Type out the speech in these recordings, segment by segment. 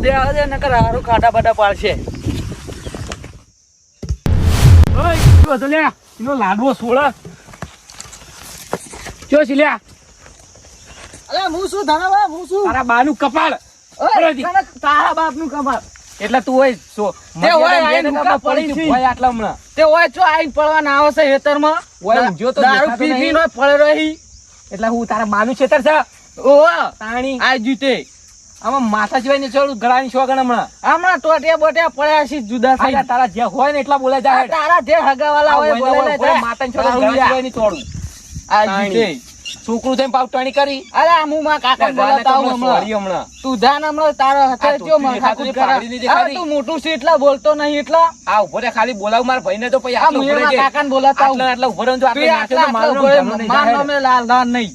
જલ્દી આવે છે નકર હારું ખાટા બાટા પાડશે. એનો લાડવો સોળા. ચો સિલ્યા લ્યા? અલે હું શું ધનાભાઈ હું શું? તારા બાનું કપાળ. તારા બાપનું કમાલ એટલે તું હોય છો તે હોય આઈને મુકા પડી છે. ભાઈ આટલા હમણાં. તે હોય ચો આઈને પડવાના આવે છે હેતરમાં હોય જો તો દારૂ પી પી નો પડે રહી. એટલે હું તારા બાનું છેતર છે? ઓ તાણી. આ જીતે આમાં માથા સિવાય છોડું ચડું ગળાની શોગણ હમણાં. હમણાં ટોટિયા બોટિયા પડ્યા છે જુદા થઈ તારા જે હોય ને એટલા બોલે જાય તારા જે હગાવાલા હોય બોલે લે માતા છોડું ગળા સિવાયની છોડું. આ જીતે છોકરું થઈને પાવ ટણી કરી. અરે આ હું માં કાકા બોલાતા હું હમણાં હમણાં. તું જાન હમણાં તારો આ જો માથાકૂટ દેખાતું કરે. તું મોટું છે એટલા બોલતો નહીં એટલા. આ ઊભો રે ખાલી બોલાવ માર ભાઈને તો પછી આ આટલો ઊભો રહેજે. કાકાને બોલાતા હું. આટલા ઊભો ને જો તું આટલે નાખ્યો તો મારો નામ જાય. લાલ નહીં.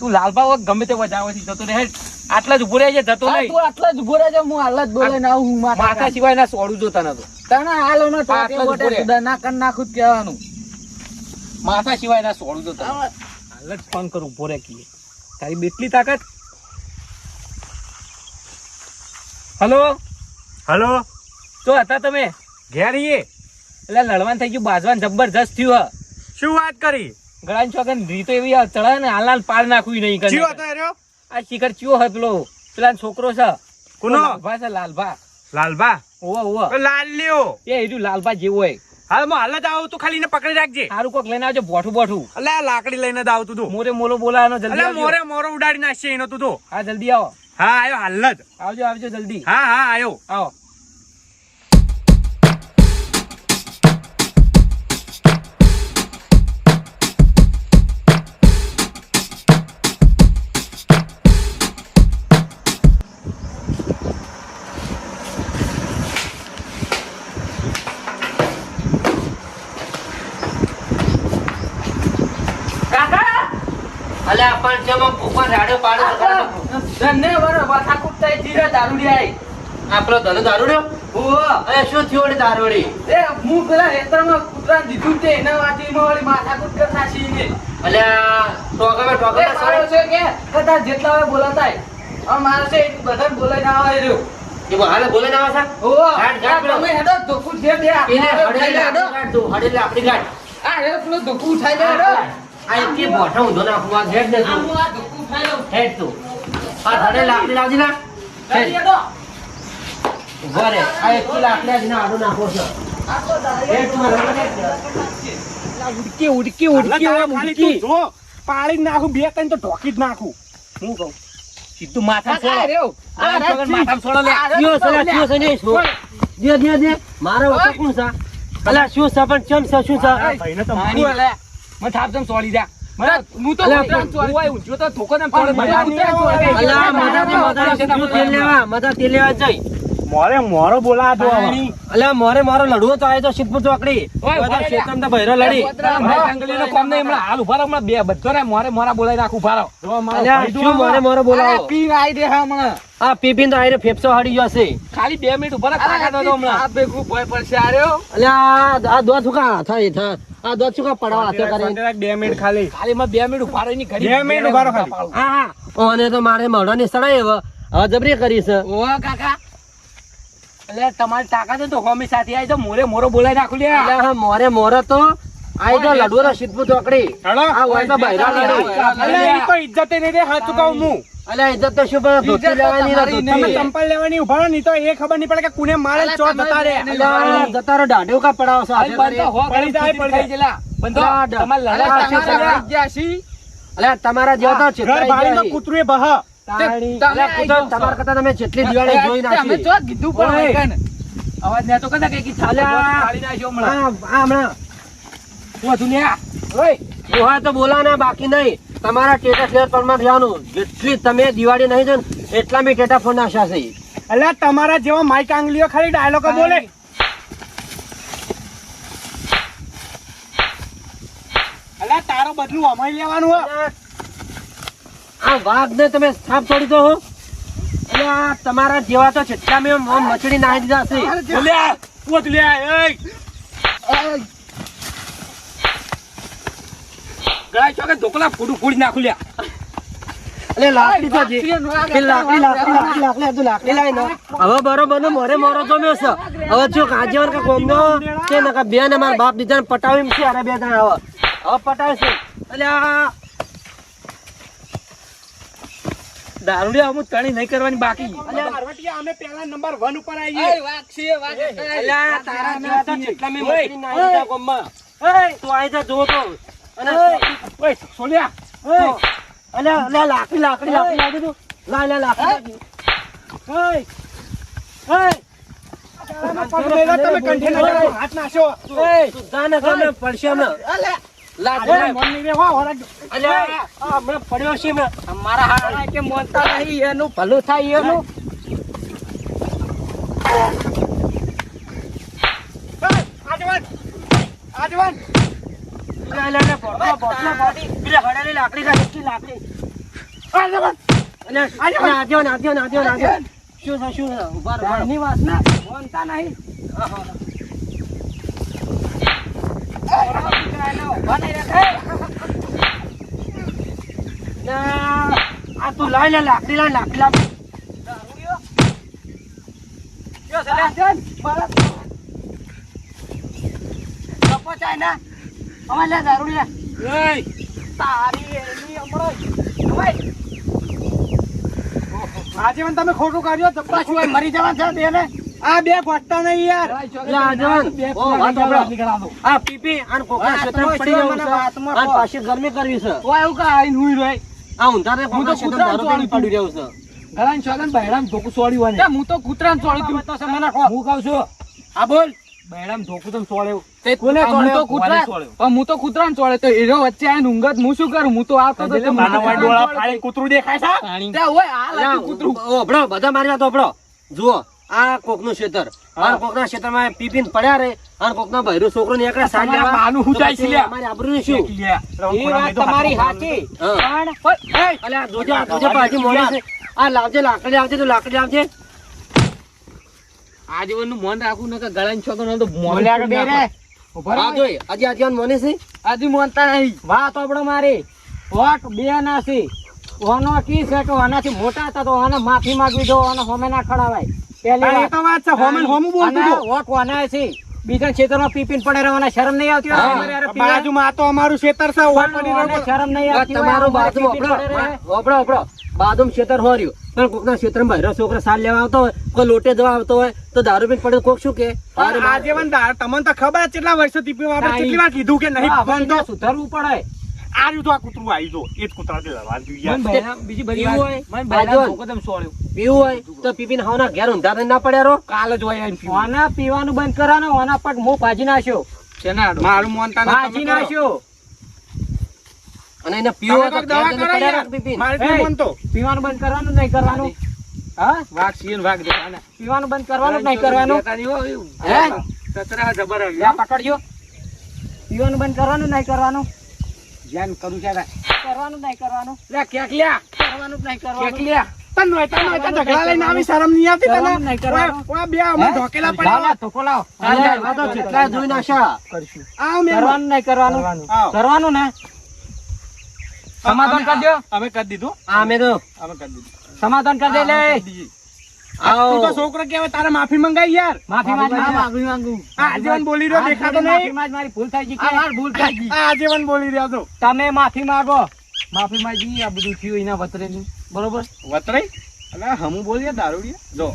તું લાલબા હોત ગમે તે વજાવથી જતો રહે આટલા જ ઊભો રહેજે જતો નહીં. તું આટલા જ ઊભો રહેજે, હું હાલ જ બોલે ના હું માથા સિવાય ના સોડું જો તને તો તને હાલ હમણાં આટલા બોટે રહે. જુદા ના કર નાખું જ કહેવાનું. માથા સિવાય ના સોડું જોતા હાલ જ ફોન કર ઊભો રે કીએ. તારી બેટલી તાકાત? હલો? હલો? તો હતા તમે? ઘેર ઈએ એટલે લડવાન થઈ ગયું બાજવાન જબરજસ્ત થયું હ. શું વાત કરી? ગળાની છોકન રીતો એવી આ ચડાય ને હાલ હાલ પાડ નાખવું નહીં કરી. આ શિખર ચિયો હે પેલો? પેલા છોકરો છે. કોનો? લાલભા છે લાલભા. લાલબા ઓવા ઓવા. લાલ લ્યો. એ એર્યું લાલભા જેવો હોય. હાલ હું હાલ જ આવું તું ખાલી ને પકડી રાખજે. સારું કોક લઈને આવજો બોઠું બોઠું. અલે આ લાકડી લઈને જ આવતું તું. મોરે મોલો બોલાવાનો જલ્દી અલે મોરે મોરો ઉડાડી નાખશે એનો તું તો. હા જલ્દી આવો. હા આયો હાલ જ. આવજો આવજો જલ્દી. હા હા આયો. આવો. અલ્યા પણ જેમાં ભૂખમાં રાડો પાડો તો ખરા. ધન્ય વરો માથાકૂટ દારૂડી આઈ. આપણો ધનો દારૂડ્યો ઓવા. અરે શું થયું વળી દારૂડી એ હું પેલા હેતરમાં કૂતરાને દીધું તે એના વાટીમાં વળી માથાકૂટ કરી નાખી એને. અલ્યા ટોકામાં એ ટોકામાં છે કે કદાચ જેટલા હોય બોલાતા હોય. હવે મારો છે એ બધાને બોલાઈને આવે રહ્યો. એ બહાને બોલે ના આ તમે હેડો, ધોકું બે એને હડેલે હેડો. હડેલે આપણી આ હેડો, પેલું ધોકું ઉઠાઈ દે, હેડો. આ એકથી બોઠો ઊંધો નાખું, હેડ તું. હેડ તું. આ લાવજે ના. રે. આ લાકડી આડો છો. ઉડકી ઉડકી ઉડકી ઉડકી જો બે કઈ તો ઢોકી જ નાખું હું કહું સીધું માથા છોડો લે. છે, દે, દે, દે. મારો. વખત શું છે? અલ્યા, શું છે પણ ચમ છે, શું છે? ભાઈને તો વાલે. મને થાપ જમ છોડી દે. મને હું તો ઊંચો તો મધાથી મધાથી શું તેલ લેવા? મજા તેલ લેવા જઈ. મોરે મોરો બોલા તો અલ્યા, મોરે મોરો લડવો તો આયો તો સિદ્ધપુર ચોકડી. ઓય, બધા તો ભૈરો લડી. જંગલી નો કોમ નહીં, હમણાં હાલ ઊભા રહો, હમણાં બે બધો. રે મોરે મોરા બોલાઈ રાખું ઊભા રહો. શું મોરે મોરો બોલાવો. પી આઈ દે હા હમણાં. આ પીપીન તો આઈને ફેફસો હડી ગયો હશે. ખાલી બે મિનિટ ઊભા રહો, કાઢો તો તો આ હમણાં. ભેગું ભય પડશે આ રહ્યો. અલ્યા આ દોત સુકા થાય થા. આ દો સુકા પડવા હાથે શાંતિ બે મિનિટ ખાલી. ખાલી માં બે મિનિટ ઊભા રહીને ઘડી બે મિનિટ ઊભા રહો ખાલી. હા હા. ઓને તો મારે મડો ને સડાય હવે જબરી કરી છે ઓવા કાકા. એટલે તમારી તાકાત તો હોમી સાથે આવી તો મોરે મોરો બોલાઈ નાખું લે એટલે હા મોરે મોરો તો. આઈ તો લડવો તો સિદ્ધપુર ચોકડી. આ હોય તો બૈરા લડી. અલ્યા, ઈ તો ઇજ્જત નહીં રે હાથ કહું હું અલે ઇજ્જત તો શું પણ ધોતી લેવાની ને તમારી તમે ચંપલ લેવાની ઊભા ની તો એ ખબર નહીં પડે કે કુને મારે ચો જતા રે જતા રો દાઢીઓ કા પડાવો છો હો, પડી જાય, પડી જાય. બંધો, અલા, તમારે અલા. આવી ગયા છી. અલ્યા તમારા જેવા તો ઘર ભાઈ નો કૂતરું એ બહ. તાળી. તમે અલ્યા, આઈ કૂતરો જાઓ તમારા કરતા તમે જેટલી દિવાળી જોઈ તમે નાખી. ચો કીધું પણ ઓય. હોય કને. અવાજ ને તો કદાચ કઈ ચાલે નાખ્યો હમણાં. આ આ હમણાં. હું ને ઓય, દોહા તો બોલાના બાકી નહીં. તમારા ટેટા ફેર પરમાં જેટલી તમે દિવાળી નહીં જોઈ ને એટલા બી ટેટા ફોન નાખ્યા છે. એટલે તમારા જેવા માઈક આંગલીઓ ખાલી ડાયલોગો બોલે. અલ્યા તારો બદલું અમારી લેવાનું હો. આ વાઘને તમે સાપ છોડી દો એટલે આ તમારા જેવા તો જેટલા મેં મચડી નાખી દીધા છે. બોલ્યા પોત લે એય! ગળાઈ ચોકે ઢોકળા ફૂડું ફૂડી નાખું લ્યા. લાકડી તો જે લાકડી લાકડી લાકડી લાકડી હતું લાકડી લાવીને હવે બરોબર ને મોરે મોરો જમ્યો છે. હવે જો કાજીવન કે ગોમનો નકા બે ને મારા બાપ દીધા પટાવી છે અરે બે જણા હવે. હવે પટાવે છે એટલે આ દારૂડિયા અમુક તણી નહીં કરવાની બાકી. પાર્વતીયા, અમે પહેલા નંબર વન ઉપર આવીએ. અલ્યા, તારા જેવા તો જેટલા મેં મસ્તી ના આવી જા ગોમમાં. તું આઈ જા જોવો તો. અને ઓય. સોલ્યા. તો, અલ્યા, અલ્યા, લાકડી લાકડી લાકડી લાગી તું લા લા લાકડી ઓય, ઓય. તમે કંઠે ના હાથ નાખ્યો ઓય, તું જા ને ગમે પડશે હમણાં. લાકડી. શું શું ઊભા નહીં ઊભા ના. મોનતા નહીં. આ તું લાય લે લાકડી લાય લાકડી લાય આગેવાન, તમે ખોટું કર્યો ધપ્પા છું મરી જવા છે બે ને આ બે ગોઠતા નહીં યાર. લે આગેવાન, ઓ, વાત સાંભળો. આ પીપી આને કોકના ક્ષેત્ર પડી રહ્યું છે. આને પાછી ગરમી કરવી છે. એવું કા આઈને હુઈ રહે. આ ઊંધાને હું તો ક્ષેત્રમાં કૂતરાને પડી રહ્યો છે. ગળાની સોગન બહેરામ ધોકુ સોળ્યું વાને હું તો કૂતરાને ચોળ્યું તું. હું કહું છું. હા બોલ. બહેરામ ધોકુ તો સોળ્યું તે કોને હું તો કૂતરા પણ હું તો કૂતરાને ચોળે. તો એનો વચ્ચે આવીને ઊંઘત હું શું કરું? હું તો આવતો તો તે મને માનવ ડોળા ચોળે. ફાડી કૂતરું દેખાય છે? ત્યાં ઓય આ લાગી કૂતરું. ઓ, અભડો, બધા મારી વાત અભડો. જુઓ. આ કોકનું ક્ષેત્ર આ કોકના ક્ષેત્રમાં પીપીન પડ્યા રે. અને કોકના બહેરું છોકરો નીકળે સાંજ તમારા લેવા. બાનું હું જાય છે. મારી આબરૂ શું? એ વાત તમારી સાચી. પણ અલે આ દોજા દોજા પાછી મોડી છે. આ લાવજે લાકડી આવજે તો લાકડી લાવજે આજીવનનું મન રાખવું નકર ગળાની છોકરો તો મોલે કે બે રે. આજે આજીવન મોને છે? આજી મોનતા નહીં. વાત આપણો મારી. વોટ બે ના છે ઓનો કી છે કે ઓનાથી મોટા હતા તો ઓને માફી માંગવી દો ઓને હોમે ના ખડાવાય એ વાત તો વાત છે હોમન હોમું બોલતું અને વોટ ઓના છે બીજા ક્ષેત્રમાં પીપીને પડે રહેવાના શરમ નહીં આવતી હોય? હા. અમારે હારે પીવા? બાજુમાં તો અમારું ખેતર છે ઓય પડી રહ્યો. શરમ નહીં આવતી તમારું બાજુ પીપીને ઓપડો ઓપડો બાદુમ ક્ષેત્ર હોર્યું પણ કોકના ક્ષેત્રમાં બહેરો છોકરો સાલ લેવા આવતો હોય કોઈ લોટે જવા આવતો હોય તો દારૂ પીને પડે કોક શું કે તમને તો ખબર છે કેટલા વર્ષોથી પીવા કેટલી વાર કીધું કે નહીં તો સુધારવું પડે આ રહ્યું તો આ કૂતરું આવી જો એ જ કૂતરાથી લડવા જોઈએ બીજી બધી હોય? મને બાજુ. ધોકો તેમ પીવું હોય? તો પીપીને હાવના ઘેર ઊંધા ના પડ્યા રહો. કાલ જ હોય આઈને ઓના પીવાનું બંધ કરવાનું ઓના પગ મું ભાજી નાખ્યો. શેના મારું મોનતા ભાજી નાખ્યો. અને એને પીવું તો દવા પીપીને. મારે પીવાનું બંધ કરવાનું નહીં કરવાનું? હા. પીવાનું બંધ કરવાનું નહીં કરવાનું. હે કચરા જબર પકડજો. પીવાનું બંધ કરવાનું નહીં કરવાનું? ધ્યાન કરું છે. કરવાનું નહીં કરવાનું. લે, કેક લ્યા. કરવાનું નહીં કરવાનું. લ્યા. તને નહોતા નહોતા ઢગલા લઈને આવી શરમ નહીં આવતી તને? નહીં કરવાનું. ઓય, ઓય બે અમે ઢોકેલા પડ્યા. ધોકો લાવો. અરે, આ તો જેટલા જોઈ નાખ્યા આવ મેં કરવાનું નહીં કરવાનું. કરવાનું. ને? સમાધાન કરજો અમે કરી દીધું? આ તો અમે કરી દીધું. સમાધાન કરી દે લે. તું તો છોકરો કહેવાય તારે માફી મંગાઈ યાર. માફી માંગ માફી માંગુ. આજીવન બોલી રહ્યો દેખાતો નહીં. મારી ભૂલ થઈ ગઈ કે? માર ભૂલ થઈ ગઈ. આજીવન બોલી રહ્યો છો. તમે માફી માંગો. માફી માંગી આ બધું થયું એના વતરેનું. બરોબર? વતરાઈ અલા હમું બોલીએ દારૂડિયા જો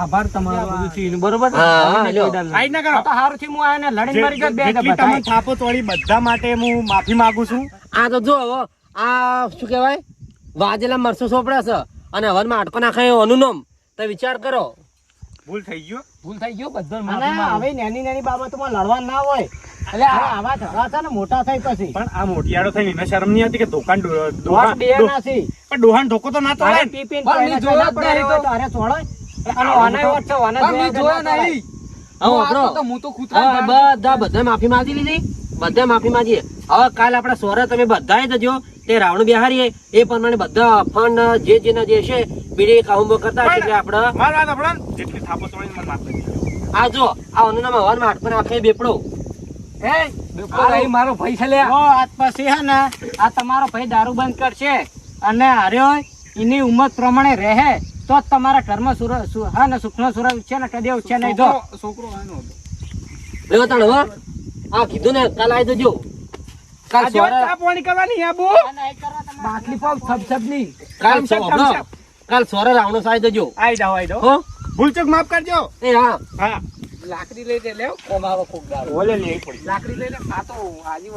આભાર તમારો બધું થયું બરોબર? હા, ના કરો. તો હારું થી હું આને લડી મારી ગયો બે જેટલી તમે થાપો તોડી બધા માટે હું માફી માંગુ છું. આ તો જો આ શું કહેવાય? વાજેલા મરસો સોપડા છે. અને હવનમાં આટકો નાખાય એનું નામ. તો વિચાર કરો. ભૂલ થઈ ગયો. ભૂલ થઈ ગયો બધો અને હવે નાની નાની બાબતોમાં લડવા ના હોય. એટલે આવા ઝઘડા છે ને મોટા થઈ પછી. પણ આ મોટિયાળો થઈ એને શરમ નહીં આવતી કે દુકાન દુકાન બે ડો- પણ ડોહાન ઢોકો તો ના અરે તોડાય ને. પણ ના જ નહીં પડ્યો હોય તો. તો અરે છોડો. અને ઓનાય વાત છે, ઓને જોયો નહીં. હા, હું વાપરો. તો હું તો કૂતરા બધા બધા માફી માંગી લીધી. બધા માફી માંગીએ હવે કાલ આપણે સોરે તમે બધા જજો તે રાવણ બિહારીએ એ પ્રમાણે બધા ફંડ જે જેના જે છે બીડી કામો કરતા છે એટલે આપણે મારી વાત સાંભળો જેટલી થાપો તોડીને મને માફ કરી આ જો આ અનુનામ હવનમાં હાથ પર આખે બેપડો. હે? નહીં, મારો ભાઈ છે લ્યા. જો આજ પછી હે ને આ તમારો ભાઈ દારૂ બંધ કરશે. અને હાર્યો એની ઉંમર પ્રમાણે રહે. તો જ તમારા કર્મ સુર હા ને સુખનો સુરજ છે ને કદી ઉછે નહીં. જો. છોકરો- છોકરો આનો હતો. લ્યો તાણ હવે આ કીધું ને કાલ આવી જજો કાલ ચા પાણી કરવાની આબુ. બાટલી પાવ કાલ અપ, સવારે થમ્સ અપ. કાલ સવારે રાવણો આવી જજો. આઈ જાઓ આઈ જાઓ. હો? ભૂલચૂક માફ કરજો. એ હા. હા. લાકડી લઈને લેવ કોમાવો આવે કોક દાડો ઓલે લેવી પડી લાકડી લઈને ખાતો આજી